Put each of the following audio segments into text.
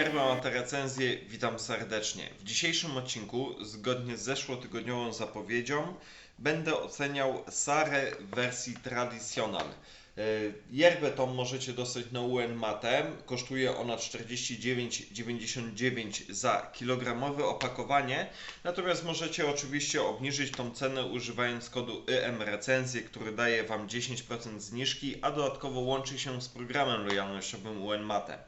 Jarma Mata Recenzję, witam serdecznie. W dzisiejszym odcinku, zgodnie z zeszłotygodniową zapowiedzią, będę oceniał Sarę w wersji Traditional. E, Yerbę tą możecie dostać na UN Mate. Kosztuje ona 49,99 za kilogramowe opakowanie. Natomiast możecie oczywiście obniżyć tą cenę używając kodu IM Recenzje, który daje Wam 10% zniżki, a dodatkowo łączy się z programem lojalnościowym UN Mate.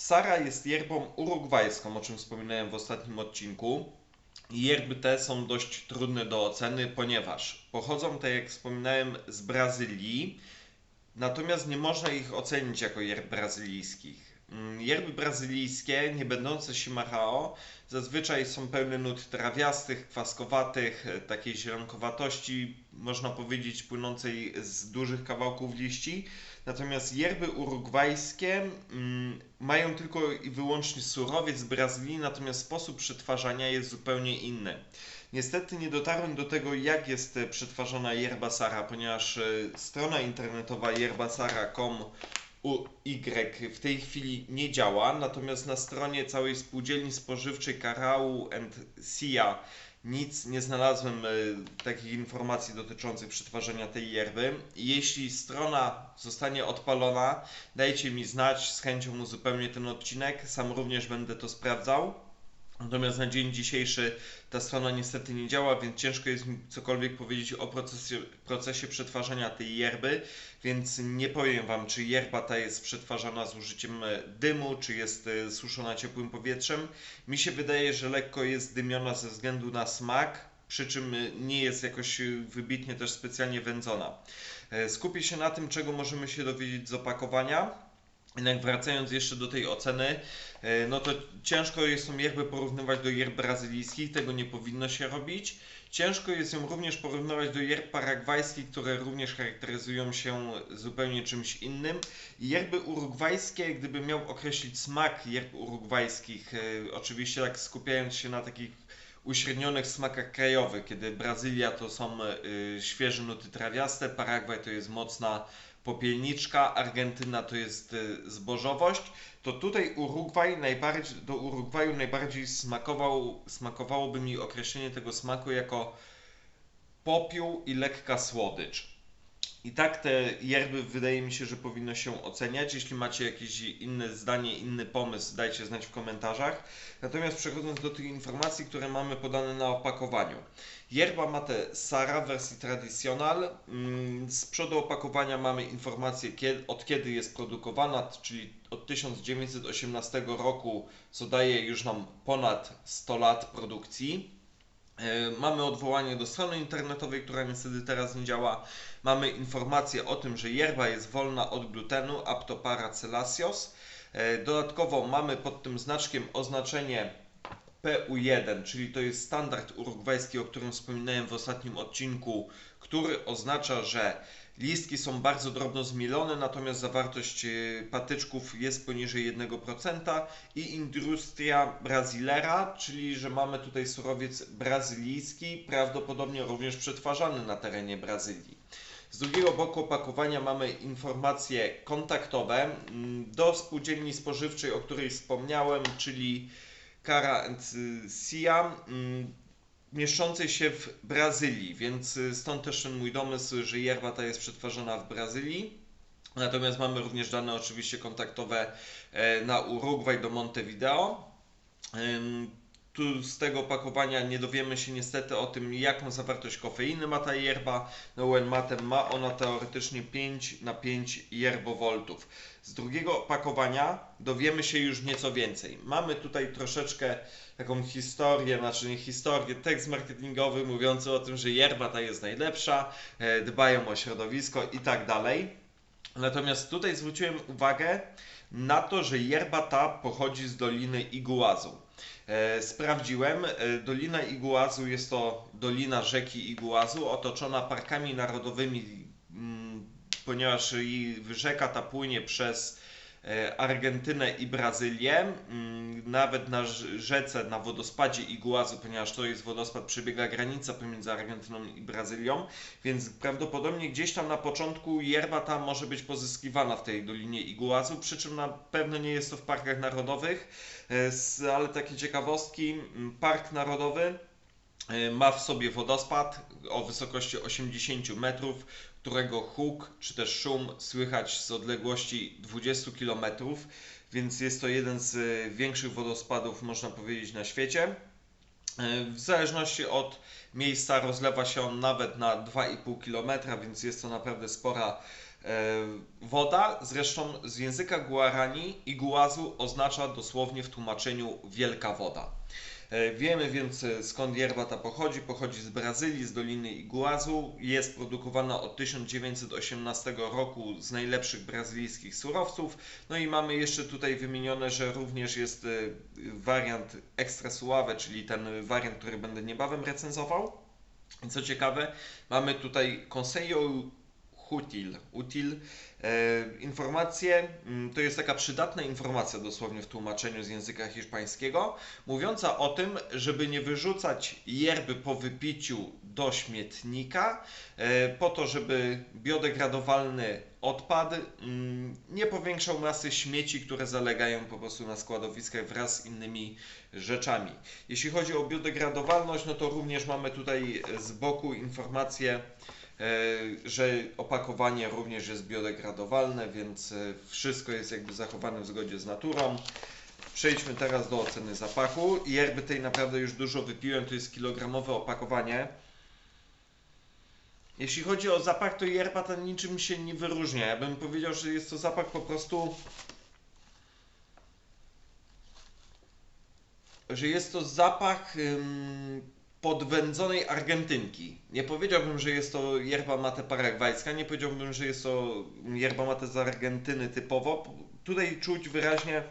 Sara jest yerbą urugwajską, o czym wspominałem w ostatnim odcinku. Yerby te są dość trudne do oceny, ponieważ pochodzą, tak jak wspominałem, z Brazylii, natomiast nie można ich ocenić jako yerb brazylijskich. Mm, Yerby brazylijskie, nie będące Shimahao, zazwyczaj są pełne nut trawiastych, kwaskowatych, e, takiej zielonkowatości, można powiedzieć, płynącej z dużych kawałków liści. Natomiast yerby urugwajskie mm, mają tylko i wyłącznie surowiec z Brazylii, natomiast sposób przetwarzania jest zupełnie inny. Niestety nie dotarłem do tego, jak jest e, przetwarzana yerba Sara, ponieważ e, strona internetowa yerbasara.com UY w tej chwili nie działa, natomiast na stronie całej spółdzielni spożywczej Karau and Sia nic nie znalazłem e, takich informacji dotyczących przetwarzania tej yerby. Jeśli strona zostanie odpalona, dajcie mi znać, z chęcią uzupełnię ten odcinek, sam również będę to sprawdzał. Natomiast na dzień dzisiejszy ta strona niestety nie działa, więc ciężko jest mi cokolwiek powiedzieć o procesie, procesie przetwarzania tej yerby, więc nie powiem Wam, czy yerba ta jest przetwarzana z użyciem e, dymu, czy jest e, suszona ciepłym powietrzem. Mi się wydaje, że lekko jest dymiona ze względu na smak, przy czym e, nie jest jakoś wybitnie też specjalnie wędzona. Skupię się na tym, czego możemy się dowiedzieć z opakowania. Jednak wracając jeszcze do tej oceny, e, no to ciężko jest ją jakby porównywać do yerb brazylijskich, tego nie powinno się robić. Ciężko jest ją również porównywać do yerb paragwajskich, które również charakteryzują się zupełnie czymś innym. Yerby urugwajskie, gdyby miał określić smak yerb urugwajskich, e, oczywiście tak skupiając się na takich uśrednionych smakach krajowych, kiedy Brazylia to są e, świeże nuty trawiaste, Paragwaj to jest mocna popielniczka, Argentyna to jest e, zbożowość, to tutaj Urugwaj najbardziej, do Urugwaju najbardziej smakował, smakowałoby mi określenie tego smaku jako popiół i lekka słodycz. I tak te yerby wydaje mi się, że powinno się oceniać. Jeśli macie jakieś inne zdanie, inny pomysł, dajcie znać w komentarzach. Natomiast przechodząc do tych informacji, które mamy podane na opakowaniu. Yerba mate Sara wersji traditional. Mm, Z przodu opakowania mamy informację od kiedy jest produkowana, czyli od 1918 roku, co daje już nam ponad 100 lat produkcji. E, Mamy odwołanie do strony internetowej, która niestety teraz nie działa. Mamy informację o tym, że yerba jest wolna od glutenu, Aptopara celacios. E, Dodatkowo mamy pod tym znaczkiem oznaczenie PU1, czyli to jest standard urugwajski, o którym wspominałem w ostatnim odcinku, który oznacza, że listki są bardzo drobno zmielone, natomiast zawartość e, patyczków jest poniżej 1% i Industria Brasilera, czyli że mamy tutaj surowiec brazylijski, prawdopodobnie również przetwarzany na terenie Brazylii. Z drugiego boku opakowania mamy informacje kontaktowe mm, do spółdzielni spożywczej, o której wspomniałem, czyli Cara and Sia, mm, mieszczącej się w Brazylii, więc y, stąd też ten mój domysł, że yerba ta jest przetwarzana w Brazylii. Natomiast mamy również dane oczywiście kontaktowe e, na Urugwaj do Montevideo. Tu z tego opakowania nie dowiemy się niestety o tym, jaką zawartość kofeiny ma ta yerba. No UN Matem ma ona teoretycznie 5 na 5 yerbowoltów. Z drugiego opakowania dowiemy się już nieco więcej. Mamy tutaj troszeczkę taką historię, znaczy nie historię, tekst marketingowy mówiący o tym, że yerba ta jest najlepsza, e, dbają o środowisko i tak dalej. Natomiast tutaj zwróciłem uwagę na to, że yerba ta pochodzi z Doliny Iguazu. E, Sprawdziłem, e, Dolina Iguazu jest to dolina rzeki Iguazu, otoczona parkami narodowymi, mm, ponieważ rzeka ta płynie przez Argentynę i Brazylię, mm, nawet na rz- rzece, na wodospadzie Iguazu, ponieważ to jest wodospad, przebiega granica pomiędzy Argentyną i Brazylią, więc prawdopodobnie gdzieś tam na początku yerba ta może być pozyskiwana w tej Dolinie Iguazu, przy czym na pewno nie jest to w parkach narodowych, e, ale takie ciekawostki, m, Park Narodowy e, ma w sobie wodospad o wysokości 80 metrów, którego huk czy też szum słychać z odległości 20 km, więc jest to jeden z e, większych wodospadów, można powiedzieć, na świecie. E, W zależności od miejsca rozlewa się on nawet na 2,5 km, więc jest to naprawdę spora e, woda. Zresztą z języka guarani iguazu oznacza dosłownie w tłumaczeniu wielka woda. E, Wiemy więc e, skąd yerba ta pochodzi. Pochodzi z Brazylii, z Doliny Iguazu. Jest produkowana od 1918 roku z najlepszych brazylijskich surowców. No i mamy jeszcze tutaj wymienione, że również jest e, wariant ekstra suave, czyli ten wariant, który będę niebawem recenzował. Co ciekawe, mamy tutaj Consejo Util. Util. E, informacje, mm, to jest taka przydatna informacja dosłownie w tłumaczeniu z języka hiszpańskiego, mówiąca o tym, żeby nie wyrzucać yerby po wypiciu do śmietnika, e, po to, żeby biodegradowalny odpad mm, nie powiększał masy śmieci, które zalegają po prostu na składowiskach wraz z innymi rzeczami. Jeśli chodzi o biodegradowalność, no to również mamy tutaj z boku informację, że opakowanie również jest biodegradowalne, więc e, wszystko jest jakby zachowane w zgodzie z naturą. Przejdźmy teraz do oceny zapachu. Yerby tej naprawdę już dużo wypiłem, to jest kilogramowe opakowanie. Jeśli chodzi o zapach, to yerba ta niczym się nie wyróżnia. Ja bym powiedział, że jest to zapach po prostu że jest to zapach ym, podwędzonej Argentynki. Nie powiedziałbym, że jest to yerba mate paragwajska, nie powiedziałbym, że jest to yerba mate z Argentyny typowo. Tutaj czuć wyraźnie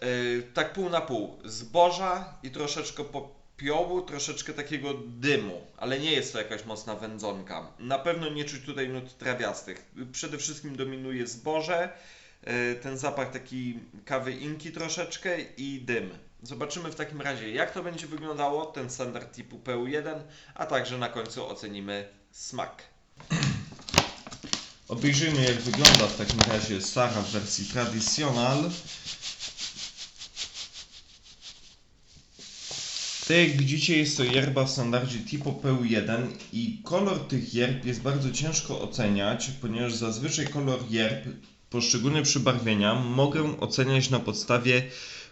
yy, tak pół na pół zboża i troszeczkę popiołu, troszeczkę takiego dymu, ale nie jest to jakaś mocna wędzonka. Na pewno nie czuć tutaj nut trawiastych. Przede wszystkim dominuje zboże, yy, ten zapach taki kawy inki troszeczkę i dym. Zobaczymy w takim razie, jak to będzie wyglądało, ten standard typu PU1, a także na końcu ocenimy smak. Obejrzyjmy, jak wygląda w takim razie Sara w wersji traditional. Tak jak widzicie, jest to yerba w standardzie typu PU1 i kolor tych yerb jest bardzo ciężko oceniać, ponieważ zazwyczaj kolor yerb, poszczególne przybarwienia mogę oceniać na podstawie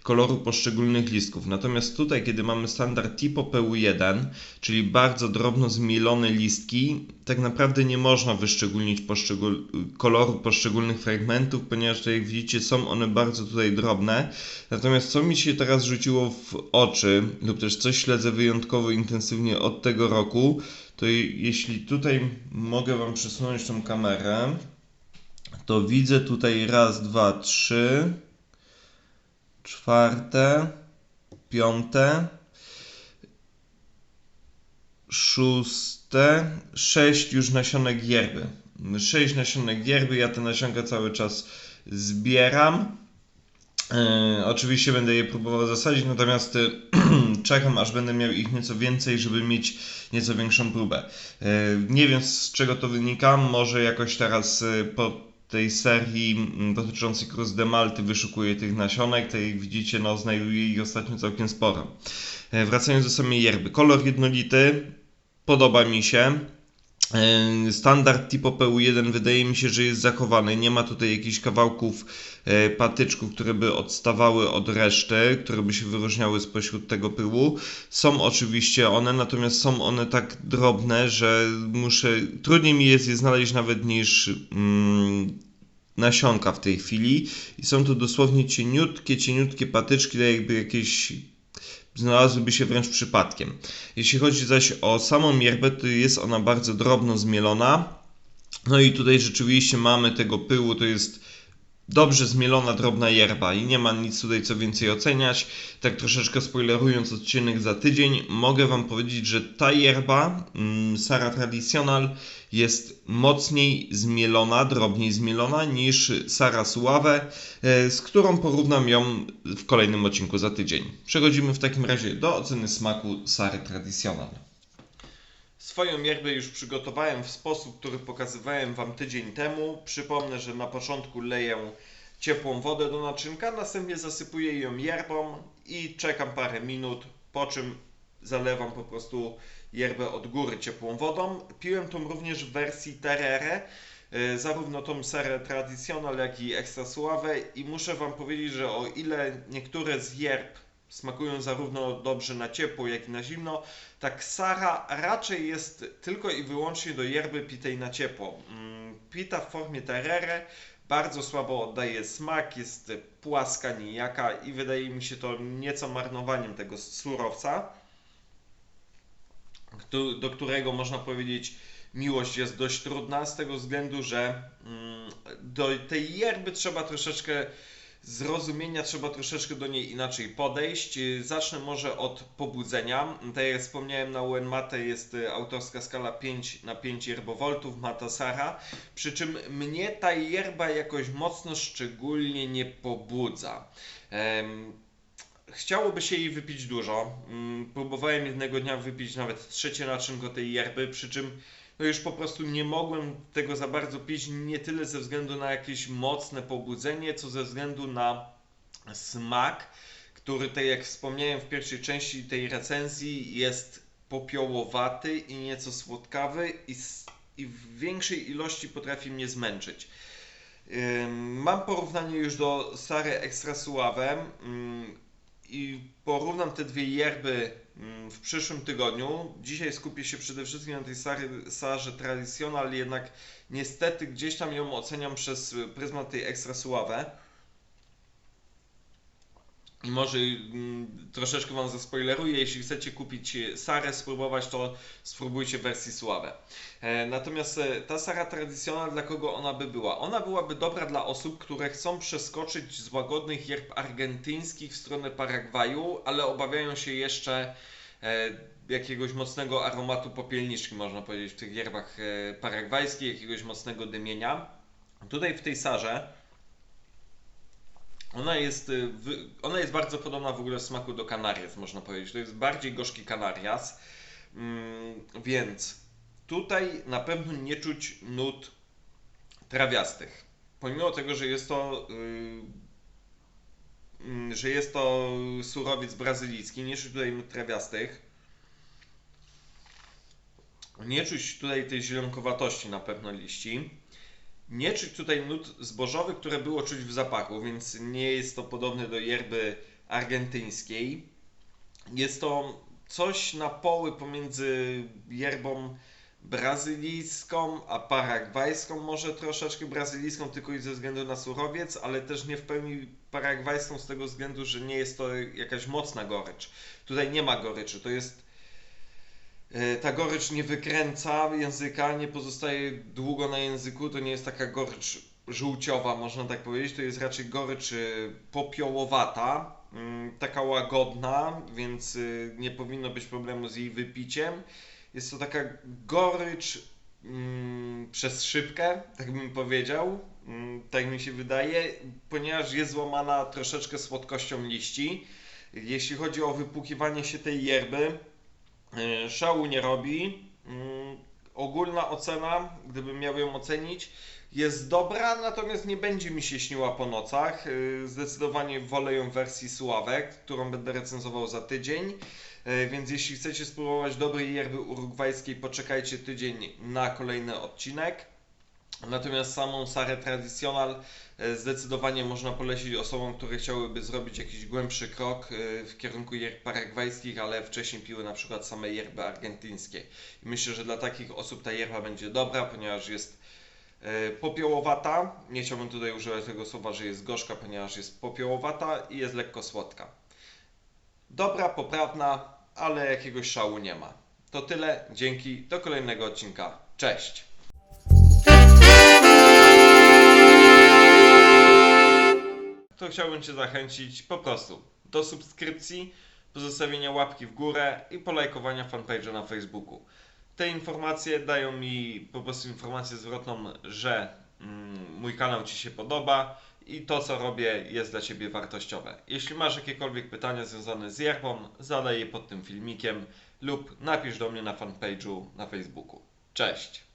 koloru poszczególnych listków. Natomiast tutaj, kiedy mamy standard typu PU1, czyli bardzo drobno zmielone listki, tak naprawdę nie można wyszczególnić poszczegól... koloru poszczególnych fragmentów, ponieważ tutaj jak widzicie są one bardzo tutaj drobne. Natomiast co mi się teraz rzuciło w oczy, lub też coś śledzę wyjątkowo intensywnie od tego roku, to jeśli tutaj mogę Wam przesunąć tą kamerę, to widzę tutaj raz, dwa, trzy, czwarte, piąte, szóste, sześć już nasionek yerby. Sześć nasionek yerby, ja te nasionka cały czas zbieram. E, oczywiście będę je próbował zasadzić, natomiast e, czekam aż będę miał ich nieco więcej, żeby mieć nieco większą próbę. E, nie wiem z czego to wynika, może jakoś teraz e, po tej serii mm, dotyczącej Cruz de Malty wyszukuję tych nasionek, tak jak widzicie, no znajduję ich ostatnio całkiem sporo. E, Wracając do samej yerby, kolor jednolity, podoba mi się. Standard typu PU1 wydaje mi się, że jest zachowany. Nie ma tutaj jakichś kawałków e, patyczków, które by odstawały od reszty, które by się wyróżniały spośród tego pyłu. Są oczywiście one, natomiast są one tak drobne, że muszę. Trudniej mi jest je znaleźć nawet niż mm, nasionka w tej chwili. I są to dosłownie cieniutkie, cieniutkie patyczki, tak jakby jakieś znalazłyby się wręcz przypadkiem. Jeśli chodzi zaś o samą yerbę, to jest ona bardzo drobno zmielona. No i tutaj rzeczywiście mamy tego pyłu, to jest dobrze zmielona drobna yerba i nie ma nic tutaj co więcej oceniać. Tak troszeczkę spoilerując odcinek za tydzień, mogę Wam powiedzieć, że ta yerba mm, Sara Traditional jest mocniej zmielona, drobniej zmielona niż Sara Suave, e, z którą porównam ją w kolejnym odcinku za tydzień. Przechodzimy w takim razie do oceny smaku Sary Traditional. Swoją yerbę już przygotowałem w sposób, który pokazywałem Wam tydzień temu. Przypomnę, że na początku leję ciepłą wodę do naczynka, następnie zasypuję ją yerbą i czekam parę minut, po czym zalewam po prostu yerbę od góry ciepłą wodą. Piłem tą również w wersji Terere, e, zarówno tą serę Traditional, jak i Extra Suave i muszę Wam powiedzieć, że o ile niektóre z yerb smakują zarówno dobrze na ciepło, jak i na zimno, tak Sara raczej jest tylko i wyłącznie do yerby pitej na ciepło. Mm, Pita w formie terere bardzo słabo oddaje smak, jest płaska, nijaka i wydaje mi się to nieco marnowaniem tego surowca, do którego można powiedzieć miłość jest dość trudna z tego względu, że mm, do tej yerby trzeba troszeczkę zrozumienia, trzeba troszeczkę do niej inaczej podejść. Y, Zacznę może od pobudzenia. Tak jak wspomniałem, na UN Mate jest y, autorska skala 5 na 5 yerbowoltów Mata Sara, przy czym mnie ta yerba jakoś mocno szczególnie nie pobudza. Chciałoby się jej wypić dużo. Mm, Próbowałem jednego dnia wypić nawet trzecie naczynko tej yerby, przy czym no już po prostu nie mogłem tego za bardzo pić, nie tyle ze względu na jakieś mocne pobudzenie, co ze względu na smak, który, tak jak wspomniałem w pierwszej części tej recenzji, jest popiołowaty i nieco słodkawy i, i w większej ilości potrafi mnie zmęczyć. Mam porównanie już do Sary Extra Suave i porównam te dwie yerby w przyszłym tygodniu. Dzisiaj skupię się przede wszystkim na tej Sarze Traditional, jednak niestety gdzieś tam ją oceniam przez pryzmat tej Extra Suave. Może mm, troszeczkę Wam zaspoileruję, jeśli chcecie kupić Sarę, spróbować, to spróbujcie wersji Suave. E, Natomiast e, ta Sara Traditional, dla kogo ona by była? Ona byłaby dobra dla osób, które chcą przeskoczyć z łagodnych yerb argentyńskich w stronę Paragwaju, ale obawiają się jeszcze e, jakiegoś mocnego aromatu popielniczki, można powiedzieć, w tych yerbach e, paragwajskich, jakiegoś mocnego dymienia. Tutaj w tej Sarze ona jest, y, ona jest bardzo podobna w ogóle w smaku do Canarias, można powiedzieć. To jest bardziej gorzki Canarias, mm, więc tutaj na pewno nie czuć nut trawiastych. Pomimo tego, że jest to, y, mm, że jest to surowiec brazylijski, nie czuć tutaj nut trawiastych. Nie czuć tutaj tej zielonkowatości na pewno liści. Nie czuć tutaj nut zbożowych, które było czuć w zapachu, więc nie jest to podobne do yerby argentyńskiej. Jest to coś na poły pomiędzy yerbą brazylijską, a paragwajską, może troszeczkę brazylijską tylko i ze względu na surowiec, ale też nie w pełni paragwajską z tego względu, że nie jest to jakaś mocna gorycz. Tutaj nie ma goryczy, to jest ta gorycz nie wykręca języka, nie pozostaje długo na języku, to nie jest taka gorycz żółciowa, można tak powiedzieć, to jest raczej gorycz e, popiołowata, mm, taka łagodna, więc e, nie powinno być problemu z jej wypiciem. Jest to taka gorycz mm, przez szybkę, tak bym powiedział, mm, tak mi się wydaje, ponieważ jest złamana troszeczkę słodkością liści. Jeśli chodzi o wypłukiwanie się tej yerby, E, szału nie robi. Mm, Ogólna ocena, gdybym miał ją ocenić, jest dobra, natomiast nie będzie mi się śniła po nocach. E, Zdecydowanie wolę ją w wersji Suave, którą będę recenzował za tydzień. E, Więc jeśli chcecie spróbować dobrej yerby urugwajskiej, poczekajcie tydzień na kolejny odcinek. Natomiast samą Sarę Traditional e, zdecydowanie można polecić osobom, które chciałyby zrobić jakiś głębszy krok e, w kierunku yerb paragwajskich, ale wcześniej piły na przykład same yerby argentyńskie. I myślę, że dla takich osób ta yerba będzie dobra, ponieważ jest e, popiołowata. Nie chciałbym tutaj używać tego słowa, że jest gorzka, ponieważ jest popiołowata i jest lekko słodka. Dobra, poprawna, ale jakiegoś szału nie ma. To tyle, dzięki, do kolejnego odcinka. Cześć! Chciałbym Cię zachęcić po prostu do subskrypcji, pozostawienia łapki w górę i polajkowania fanpage'a na Facebooku. Te informacje dają mi po prostu informację zwrotną, że mm, mój kanał Ci się podoba i to co robię jest dla Ciebie wartościowe. Jeśli masz jakiekolwiek pytania związane z yerbą, zadaj je pod tym filmikiem lub napisz do mnie na fanpage'u na Facebooku. Cześć!